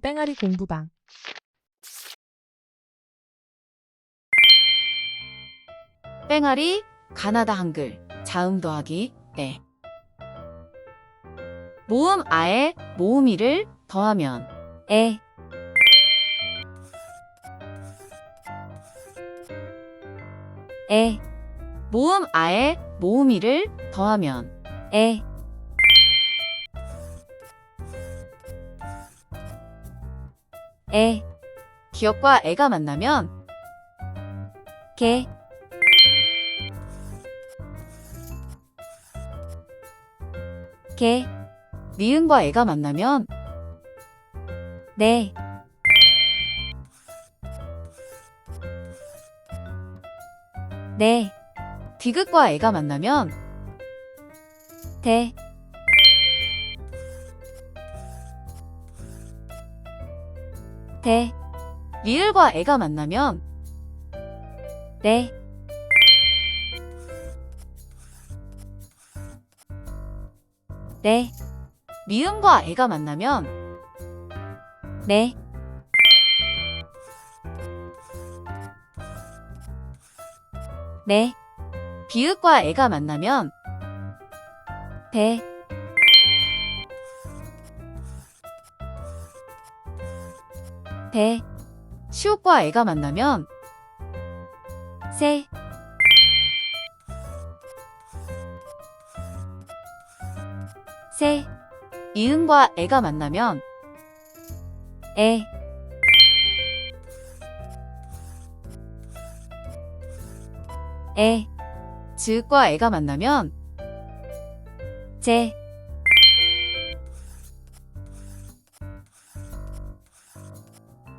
뺑아리 공부방. 뺑아리 가나다 한글 자음 더하기 에 모음 아에 모음 이를 더하면 에. 에. 모음 아에 모음 이를 더하면 에 에 기역과 애가 만나면 개. 개. 미음과 애가 만나면 네. 네. 디귿과 애가 만나면 대 대. 리을과 애가 만나면 네. 네. 미음과 애가 만나면 네. 네. 비읍과 애가 만나면 배. 배. 시옷과 애가 만나면 새. 새. 이응과 애가 만나면 애. 애. 지읒과 애가 만나면 제.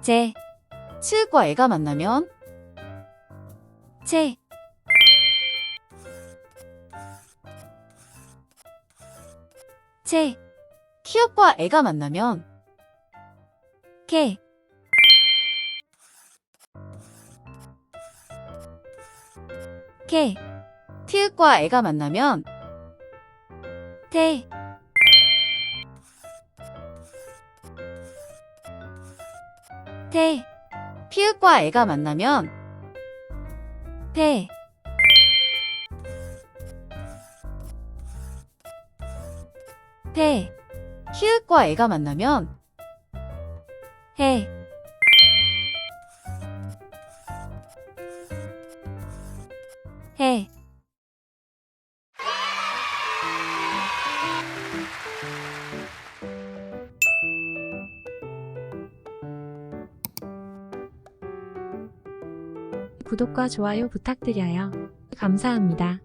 제. 치읒과 애가 만나면 체. 체. 키읔과 애가 만나면 케. 케. 티읕과 애가 만나면 태. 태. 피읕과 애가 만나면 태. 태. 키읔과 애가 만나면 해. 해. 구독과 좋아요 부탁드려요. 감사합니다.